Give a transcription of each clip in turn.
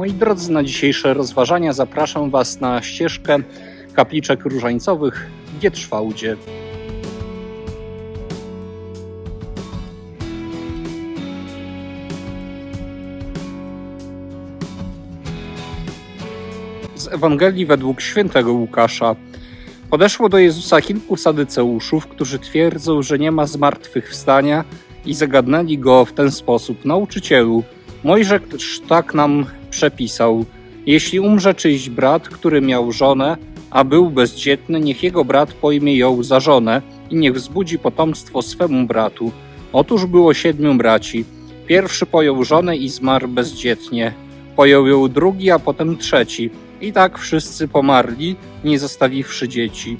Moi drodzy, na dzisiejsze rozważania zapraszam Was na ścieżkę kapliczek różańcowych w Gietrzwałdzie. Z Ewangelii według świętego Łukasza. Podeszło do Jezusa kilku sadyceuszów, którzy twierdzą, że nie ma zmartwychwstania i zagadnęli go w ten sposób. Nauczycielu, Mojżesz tak nam przepisał. Jeśli umrze czyjś brat, który miał żonę, a był bezdzietny, niech jego brat pojmie ją za żonę i niech wzbudzi potomstwo swemu bratu. Otóż było siedmiu braci. Pierwszy pojął żonę i zmarł bezdzietnie. Pojął ją drugi, a potem trzeci. I tak wszyscy pomarli, nie zostawiwszy dzieci.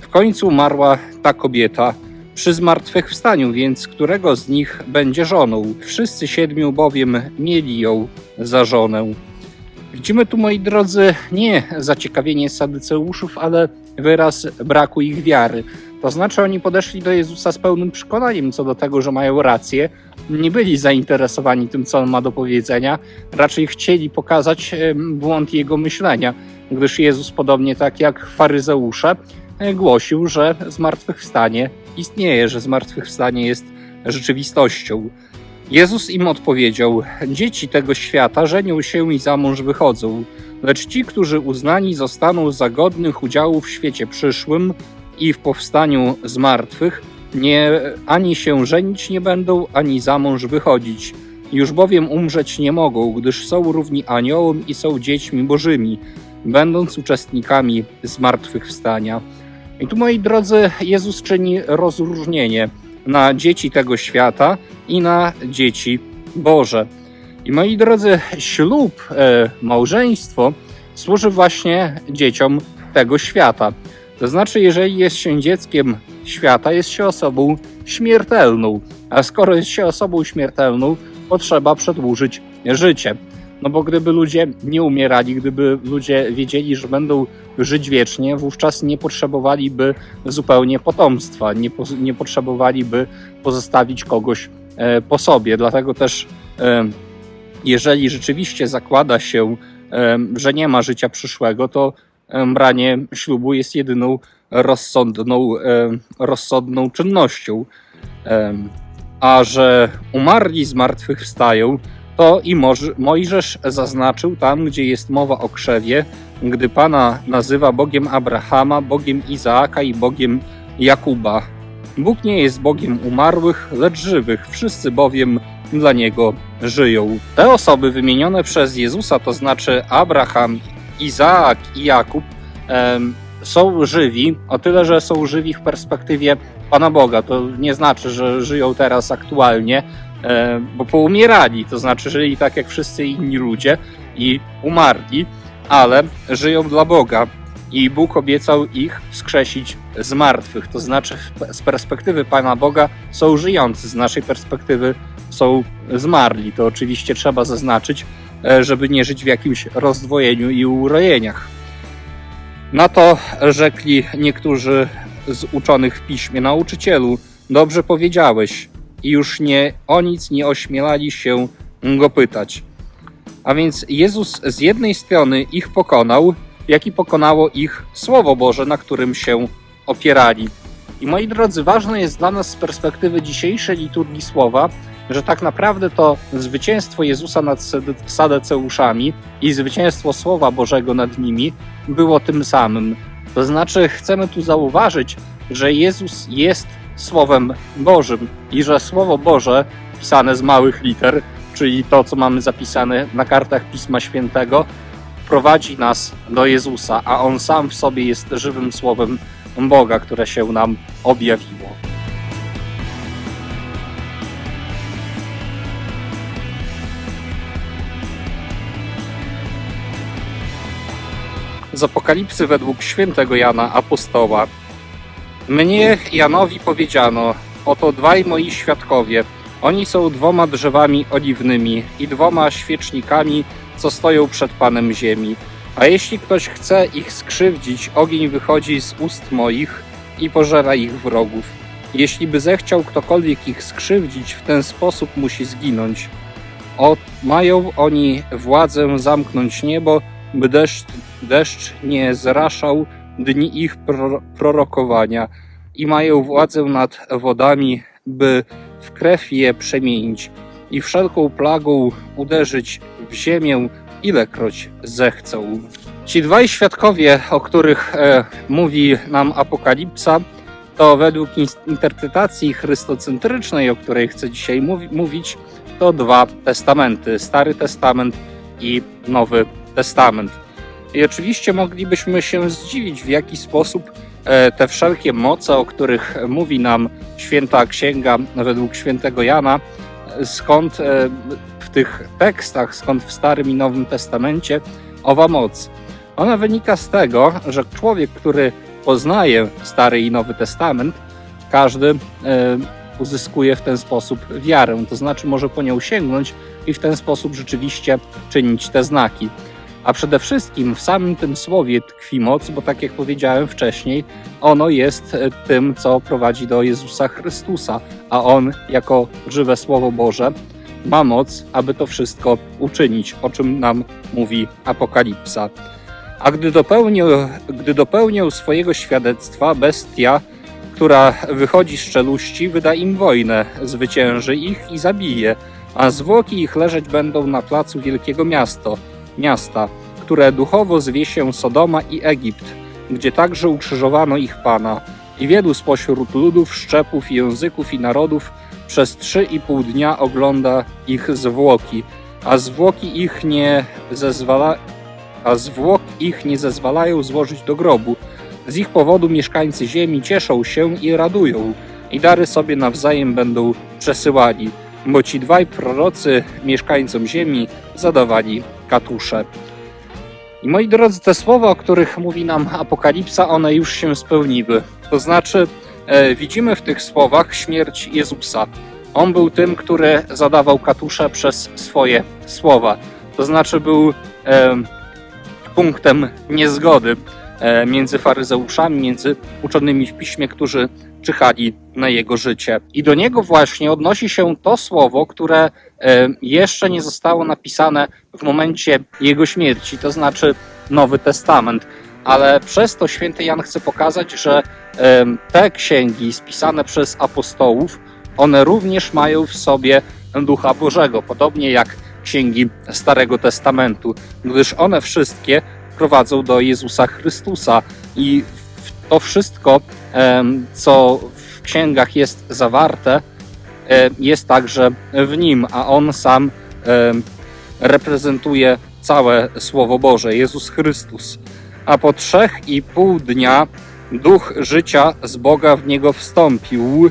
W końcu umarła ta kobieta. Przy zmartwychwstaniu więc którego z nich będzie żoną? Wszyscy siedmiu bowiem mieli ją za żonę. Widzimy tu, moi drodzy, nie zaciekawienie sadyceuszów, ale wyraz braku ich wiary. To znaczy, oni podeszli do Jezusa z pełnym przekonaniem co do tego, że mają rację. Nie byli zainteresowani tym, co on ma do powiedzenia, raczej chcieli pokazać błąd jego myślenia, gdyż Jezus, podobnie tak jak faryzeusze, głosił, że zmartwychwstanie istnieje, że zmartwychwstanie jest rzeczywistością. Jezus im odpowiedział: Dzieci tego świata żenią się i za mąż wychodzą, lecz ci, którzy uznani zostaną za godnych udziału w świecie przyszłym i w powstaniu z martwych, nie, ani się żenić nie będą, ani za mąż wychodzić. Już bowiem umrzeć nie mogą, gdyż są równi aniołom i są dziećmi bożymi, będąc uczestnikami zmartwychwstania. I tu, moi drodzy, Jezus czyni rozróżnienie na dzieci tego świata i na dzieci Boże. I moi drodzy, ślub, e, małżeństwo służy właśnie dzieciom tego świata. To znaczy, jeżeli jest się dzieckiem świata, jest się osobą śmiertelną. A skoro jest się osobą śmiertelną, potrzeba przedłużyć życie. No bo gdyby ludzie nie umierali, gdyby ludzie wiedzieli, że będą żyć wiecznie, wówczas nie potrzebowaliby zupełnie potomstwa, nie, po, nie potrzebowaliby pozostawić kogoś e, po sobie. Dlatego też, e, jeżeli rzeczywiście zakłada się, e, że nie ma życia przyszłego, to e, branie ślubu jest jedyną rozsądną, e, rozsądną czynnością. E, a że umarli z martwych wstają, to i Mojżesz zaznaczył tam, gdzie jest mowa o krzewie, gdy Pana nazywa Bogiem Abrahama, Bogiem Izaaka i Bogiem Jakuba. Bóg nie jest Bogiem umarłych, lecz żywych, wszyscy bowiem dla Niego żyją. Te osoby wymienione przez Jezusa, to znaczy Abraham, Izaak i Jakub, em, są żywi, o tyle, że są żywi w perspektywie Pana Boga. To nie znaczy, że żyją teraz aktualnie, bo poumierali, to znaczy żyli tak jak wszyscy inni ludzie i umarli, ale żyją dla Boga. I Bóg obiecał ich wskrzesić z martwych, to znaczy z perspektywy Pana Boga są żyjący, z naszej perspektywy są zmarli. To oczywiście trzeba zaznaczyć, e, żeby nie żyć w jakimś rozdwojeniu i urojeniach. Na to rzekli niektórzy z uczonych w piśmie, nauczycielu, dobrze powiedziałeś, i już nie o nic nie ośmielali się go pytać. A więc Jezus z jednej strony ich pokonał, jak i pokonało ich Słowo Boże, na którym się opierali. I moi drodzy, ważne jest dla nas z perspektywy dzisiejszej liturgii słowa, że tak naprawdę to zwycięstwo Jezusa nad Sadeceuszami i zwycięstwo Słowa Bożego nad nimi było tym samym. To znaczy, chcemy tu zauważyć, że Jezus jest Słowem Bożym i że Słowo Boże, pisane z małych liter, czyli to, co mamy zapisane na kartach Pisma Świętego, prowadzi nas do Jezusa, a On sam w sobie jest żywym Słowem Boga, które się nam objawiło. Z Apokalipsy według świętego Jana Apostoła. Mnie Janowi powiedziano, oto dwaj moi świadkowie. Oni są dwoma drzewami oliwnymi i dwoma świecznikami, co stoją przed Panem ziemi. A jeśli ktoś chce ich skrzywdzić, ogień wychodzi z ust moich i pożera ich wrogów. Jeśli by zechciał ktokolwiek ich skrzywdzić, w ten sposób musi zginąć. o, mają oni władzę zamknąć niebo, by deszcz, deszcz nie zraszał dni ich pro, prorokowania i mają władzę nad wodami, by w krew je przemienić i wszelką plagą uderzyć w ziemię, ilekroć zechcą. Ci dwaj świadkowie, o których e, mówi nam Apokalipsa, to według interpretacji chrystocentrycznej, o której chcę dzisiaj mówi, mówić, to dwa testamenty: Stary Testament i Nowy Testament. I oczywiście moglibyśmy się zdziwić, w jaki sposób e, te wszelkie moce, o których mówi nam święta księga według świętego Jana, skąd e, w tych tekstach, skąd w Starym i Nowym Testamencie owa moc. Ona wynika z tego, że człowiek, który poznaje Stary i Nowy Testament, każdy e, uzyskuje w ten sposób wiarę, to znaczy może po nią sięgnąć i w ten sposób rzeczywiście czynić te znaki. A przede wszystkim w samym tym słowie tkwi moc, bo tak jak powiedziałem wcześniej, ono jest e, tym, co prowadzi do Jezusa Chrystusa, a on, jako żywe Słowo Boże, ma moc, aby to wszystko uczynić, o czym nam mówi Apokalipsa. A gdy dopełnił, gdy dopełnił swojego świadectwa, bestia, która wychodzi z czeluści, wyda im wojnę, zwycięży ich i zabije, a zwłoki ich leżeć będą na placu wielkiego miasto, miasta, które duchowo zwie się Sodoma i Egipt, gdzie także ukrzyżowano ich Pana. I wielu spośród ludów, szczepów, języków i narodów przez trzy i pół dnia ogląda ich zwłoki, a zwłoki ich nie zezwala, a zwłok ich nie zezwalają złożyć do grobu. Z ich powodu mieszkańcy ziemi cieszą się i radują, i dary sobie nawzajem będą przesyłali, bo ci dwaj prorocy mieszkańcom ziemi zadawali katusze. I moi drodzy, te słowa, o których mówi nam Apokalipsa, one już się spełniły. To znaczy, e, widzimy w tych słowach śmierć Jezusa. On był tym, który zadawał katusze przez swoje słowa. To znaczy, był e, punktem niezgody e, między faryzeuszami, między uczonymi w piśmie, którzy czyhali na jego życie. I do niego właśnie odnosi się to słowo, które jeszcze nie zostało napisane w momencie jego śmierci, to znaczy Nowy Testament. Ale przez to święty Jan chce pokazać, że te księgi spisane przez apostołów, one również mają w sobie Ducha Bożego, podobnie jak księgi Starego Testamentu, gdyż one wszystkie prowadzą do Jezusa Chrystusa i to wszystko, co w księgach jest zawarte, jest także w nim, a on sam reprezentuje całe Słowo Boże, Jezus Chrystus. A po trzech i pół dnia duch życia z Boga w niego wstąpił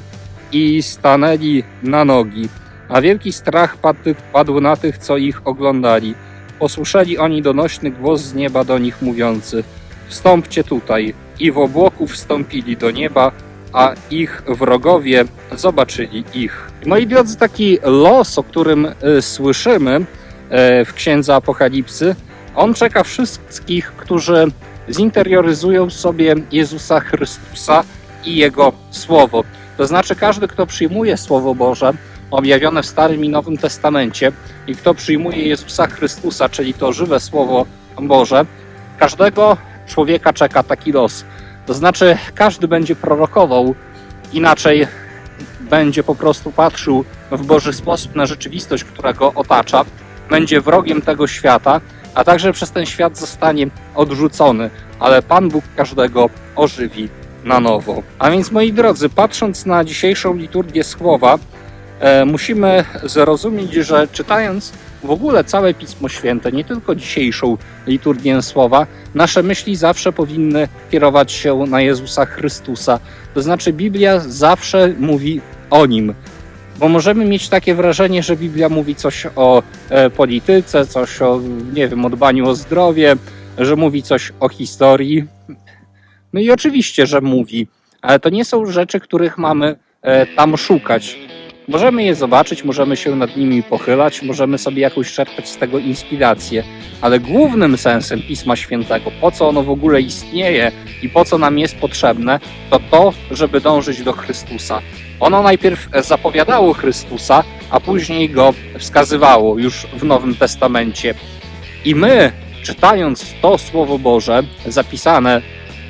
i stanęli na nogi, a wielki strach padł, padł na tych, co ich oglądali. Posłyszeli oni donośny głos z nieba do nich mówiący: Wstąpcie tutaj. I w obłoku wstąpili do nieba, a ich wrogowie zobaczyli ich. Moi drodzy, taki los, o którym y, słyszymy y, w księdze Apokalipsy, on czeka wszystkich, którzy zinterioryzują sobie Jezusa Chrystusa i Jego Słowo. To znaczy, każdy, kto przyjmuje Słowo Boże, objawione w Starym i Nowym Testamencie, i kto przyjmuje Jezusa Chrystusa, czyli to żywe Słowo Boże, każdego człowieka czeka taki los. To znaczy, każdy będzie prorokował, inaczej będzie po prostu patrzył w Boży sposób na rzeczywistość, która go otacza, będzie wrogiem tego świata, a także przez ten świat zostanie odrzucony, ale Pan Bóg każdego ożywi na nowo. A więc, moi drodzy, patrząc na dzisiejszą liturgię słowa, e, musimy zrozumieć, że czytając w ogóle całe Pismo Święte, nie tylko dzisiejszą liturgię słowa, nasze myśli zawsze powinny kierować się na Jezusa Chrystusa. To znaczy, Biblia zawsze mówi o nim. Bo możemy mieć takie wrażenie, że Biblia mówi coś o e, polityce, coś o, nie wiem, o dbaniu o zdrowie, że mówi coś o historii. No i oczywiście, że mówi, ale to nie są rzeczy, których mamy e, tam szukać. Możemy je zobaczyć, możemy się nad nimi pochylać, możemy sobie jakoś czerpać z tego inspirację, ale głównym sensem Pisma Świętego, po co ono w ogóle istnieje i po co nam jest potrzebne, to to, żeby dążyć do Chrystusa. Ono najpierw zapowiadało Chrystusa, a później go wskazywało już w Nowym Testamencie. I my, czytając to Słowo Boże zapisane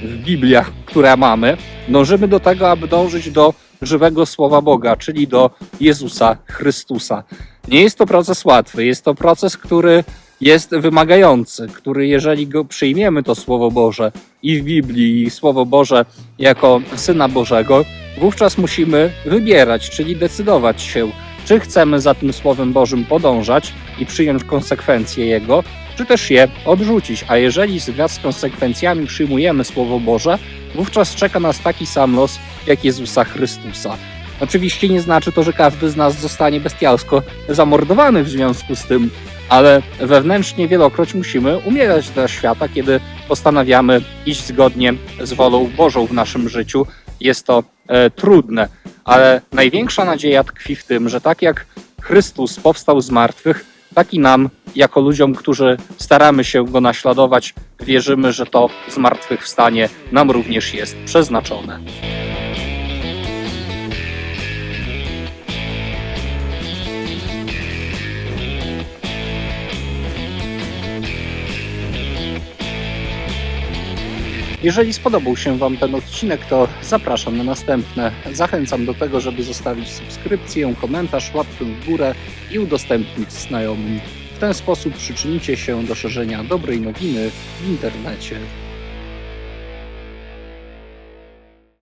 w Bibliach, które mamy, dążymy do tego, aby dążyć do żywego Słowa Boga, czyli do Jezusa Chrystusa. Nie jest to proces łatwy, jest to proces, który jest wymagający, który jeżeli go przyjmiemy to Słowo Boże i w Biblii, i Słowo Boże jako Syna Bożego, wówczas musimy wybierać, czyli decydować się, czy chcemy za tym Słowem Bożym podążać i przyjąć konsekwencje Jego, czy też je odrzucić. A jeżeli wraz z konsekwencjami przyjmujemy Słowo Boże, wówczas czeka nas taki sam los jak Jezusa Chrystusa. Oczywiście nie znaczy to, że każdy z nas zostanie bestialsko zamordowany w związku z tym, ale wewnętrznie wielokroć musimy umierać dla świata, kiedy postanawiamy iść zgodnie z wolą Bożą w naszym życiu. Jest to e, trudne, ale największa nadzieja tkwi w tym, że tak jak Chrystus powstał z martwych, tak i nam, jako ludziom, którzy staramy się go naśladować, wierzymy, że to zmartwychwstanie nam również jest przeznaczone. Jeżeli spodobał się Wam ten odcinek, to zapraszam na następne. Zachęcam do tego, żeby zostawić subskrypcję, komentarz, łapkę w górę i udostępnić znajomym. W ten sposób przyczynicie się do szerzenia dobrej nowiny w internecie.